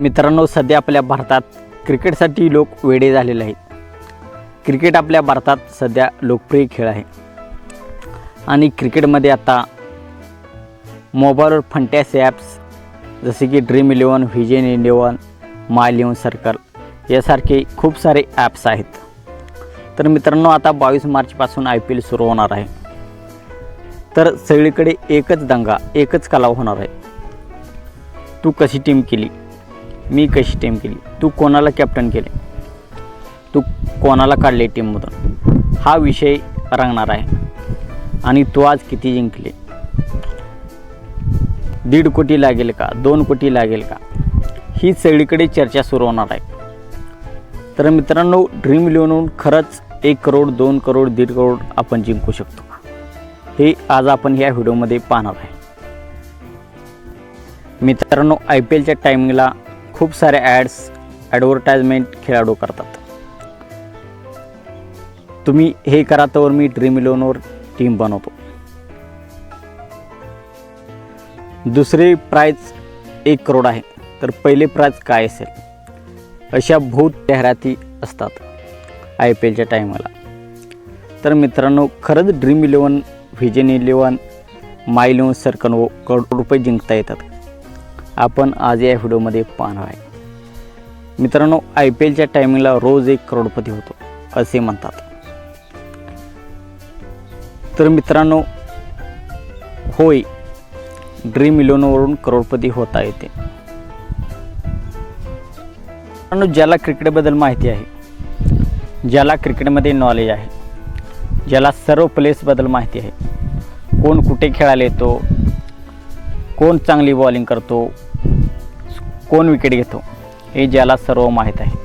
मित्रांनो सध्या आपल्या भारतात क्रिकेटसाठी लोक वेडे झालेले आहेत. क्रिकेट आपल्या भारतात सध्या लोकप्रिय खेळ आहे. आणि क्रिकेटमध्ये आता मोबाईलवर फंटॅस ॲप्स जसे की Dream eleven Vision eleven My eleven Circle यासारखे खूप सारे ॲप्स आहेत. तर मित्रांनो आता बावीस मार्चपासून आय पी एल सुरू होणार आहे. तर सगळीकडे एकच दंगा एकच कलाव होणार आहे. तू कशी टीम केली? मी कशी टीम केली? तू कोणाला कॅप्टन केले? तू कोणाला काढले टीममधून हा विषय रंगणार आहे. आणि तू आज किती जिंकले? दीड कोटी लागेल का? दोन कोटी लागेल का? ही सगळीकडे चर्चा सुरू होणार आहे. तर मित्रांनो ड्रीम इलेव्हनहून खरंच एक करोड दोन करोड दीड करोड आपण जिंकू शकतो हे आज आपण ह्या व्हिडिओमध्ये पाहणार आहे. मित्रांनो आय पी एलच्या टायमिंगला खूप सारे ॲड्स ॲडव्हर्टाइजमेंट खेळाडू करतात. तुम्ही हे करा तर मी ड्रीम इलेवनवर टीम बनवतो. दुसरी प्राईज एक करोड आहे. तर पहिले प्राईज काय असेल? अशा भूत जाहिराती असतात आय पी एलच्या टायमाला. तर मित्रांनो खरंच Dream eleven Vision eleven My eleven Circle crore रुपये जिंकता येतात. आपण आज या व्हिडिओमध्ये पाहणार आहे. मित्रांनो आय पी एलच्या टायमिंगला रोज एक करोडपती होतो असे म्हणतात. तर मित्रांनो होय ड्रीम इलेव्हनवरून करोडपती होता येते. मित्रांनो ज्याला क्रिकेटबद्दल माहिती आहे ज्याला क्रिकेटमध्ये नॉलेज आहे ज्याला सर्व प्लेसबद्दल माहिती आहे कोण कुठे खेळायला येतो कोण चांगली बॉलिंग करतो कोण विकेट घेतो हे ज्याला सर्व माहीत आहे.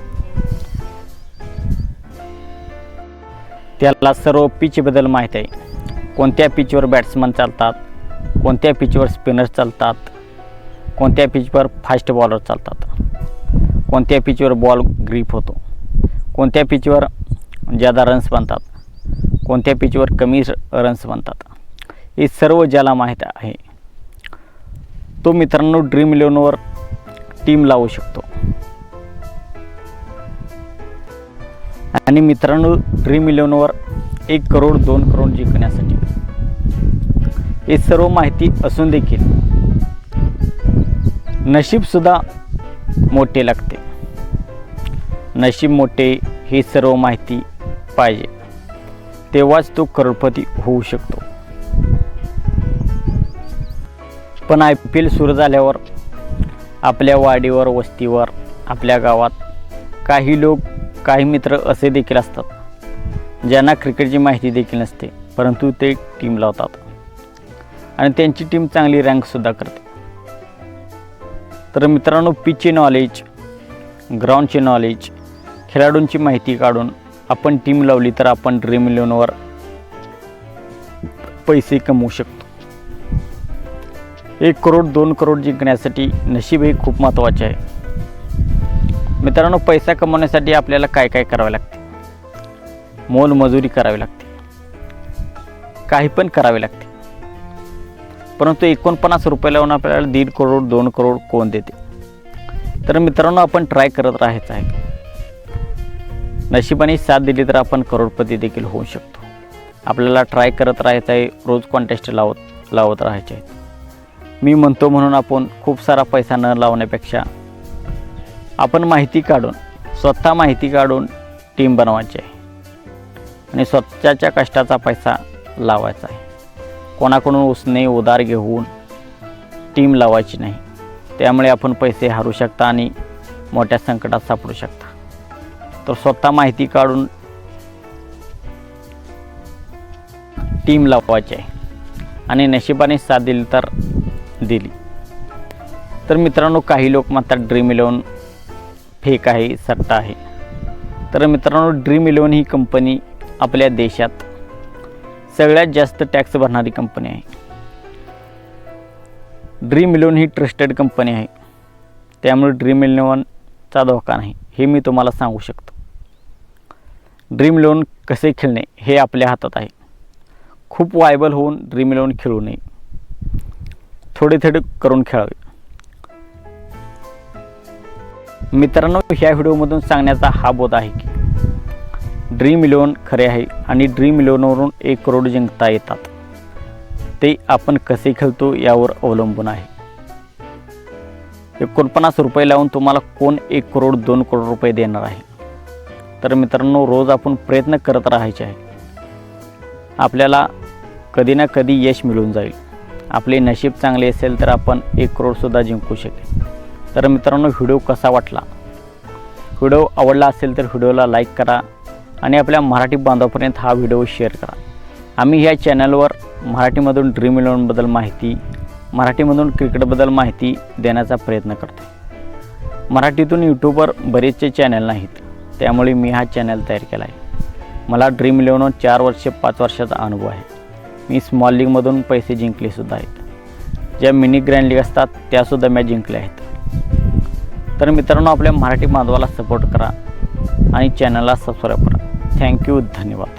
त्याला सर्व पिचबद्दल माहीत आहे. कोणत्या पिचवर बॅट्समन चालतात कोणत्या पिचवर स्पिनर्स चालतात कोणत्या पिचवर फास्ट बॉलर चालतात कोणत्या पिचवर बॉल ग्रीप होतो कोणत्या पिचवर ज्यादा रन्स बनतात कोणत्या पिचवर कमी रन्स बनतात हे सर्व ज्याला माहीत आहे. तो मित्रांनो ड्रीम इलेवनवर स्टीम लावू शकतो. आणि मित्रांनो ड्रीम इलेवनवर एक करोड दोन करोड जिंकण्यासाठी. हे सर्व माहिती असून देखील नशीबसुद्धा मोठे लागते. नशीब मोठे हे सर्व माहिती पाहिजे. तेव्हाच तो करोडपती होऊ शकतो. पण आय पी एल सुरू झाल्यावर आपल्या वाडीवर वस्तीवर आपल्या गावात. काही लोक काही मित्र असे देखील असतात ज्यांना क्रिकेटची माहिती देखील नसते परंतु ते टीम लावतात. आणि त्यांची टीम चांगली रँकसुद्धा करते. तर मित्रांनो पिचचे नॉलेज ग्राउंडचे नॉलेज खेळाडूंची माहिती काढून आपण टीम लावली तर आपण ड्रीम इलेवनवर पैसे कमवू शकतो. एक करोड दोन करोड जिंकण्यासाठी नशीब हे खूप महत्त्वाचे आहे. मित्रांनो पैसा कमवण्यासाठी आपल्याला काय काय करावे लागते? मोलमजुरी करावी लागते. काही पण करावे लागते. परंतु एकोणपन्नास रुपये लावून आपल्याला दीड करोड दोन करोड कोण देते? तर मित्रांनो आपण ट्राय करत राहायचं आहे. नशिबाने साथ दिली तर आपण करोडपती देखील होऊ शकतो. आपल्याला ट्राय करत राहायचं आहे रोज कॉन्टेस्ट लावत लावत राहायचे आहेत. मी म्हणतो म्हणून आपण खूप सारा पैसा न लावण्यापेक्षा आपण माहिती काढून स्वतः माहिती काढून टीम बनवायची आहे. आणि स्वतःच्या कष्टाचा पैसा लावायचा आहे. कोणाकडून उसने उधार घेऊन टीम लावायची नाही. त्यामुळे आपण पैसे हरू शकता आणि मोठ्या संकटात सापडू शकता. तर स्वतः माहिती काढून टीम लावायची आहे. आणि नशिबाने साथ दिली तर दिली. तर मित्रांनो काही लोक म्हणतात ड्रीम इलेवन फेक आहे सट्टा आहे. तर मित्रांनो ड्रीम इलेवन ही कंपनी आपल्या देशात सगळ्यात जास्त टॅक्स भरणारी कंपनी आहे. ड्रीम इलेवन ही ट्रस्टेड कंपनी आहे. त्यामुळे ड्रीम इलेवनचा धोका नाही. हे मी तुम्हाला सांगू शकतो. ड्रीम इलेवन कसे खेळणे हे आपल्या हातात आहे. खूप वायबल होऊन ड्रीम इलेवन खेळू नये. थोडे थोडे करून खेळावे. मित्रांनो ह्या व्हिडिओमधून सांगण्याचा हा बोध आहे की ड्रीम इलेवन खरे आहे आणि ड्रीम इलेवनवरून एक करोड जिंकता येतात. ते आपण कसे खेळतो यावर अवलंबून आहे. एकोणपन्नास रुपये लावून तुम्हाला कोण एक करोड दोन करोड रुपये देणार आहे. तर मित्रांनो रोज आपण प्रयत्न करत राहायचे आहे. आपल्याला कधी ना कधी यश मिळून जाईल. आपले नशीब चांगले असेल तर आपण एक करोडसुद्धा जिंकू शकेल. तर मित्रांनो व्हिडिओ कसा वाटला? व्हिडिओ आवडला असेल तर व्हिडिओला लाईक करा आणि आपल्या मराठी बांधवापर्यंत हा व्हिडिओ शेअर करा. आम्ही ह्या चॅनलवर मराठीमधून ड्रीम इलेवनबद्दल माहिती मराठीमधून क्रिकेटबद्दल माहिती देण्याचा प्रयत्न करतो मराठीतून यूट्यूबवर बरेचसे चॅनल नाहीत त्यामुळे मी हा चॅनल तयार केला आहे. मला ड्रीम इलेवनवर चार वर्ष पाच वर्षाचा अनुभव आहे. मी स्मॉल लीगमधून पैसे जिंकलेसुद्धा आहेत. ज्या मिनी ग्रँड लीग असतात त्यासुद्धा मॅच जिंकल्या आहेत. तर मित्रांनो आपल्या मराठी माधवाला सपोर्ट करा आणि चॅनलला सबस्क्राईब करा. थँक्यू धन्यवाद.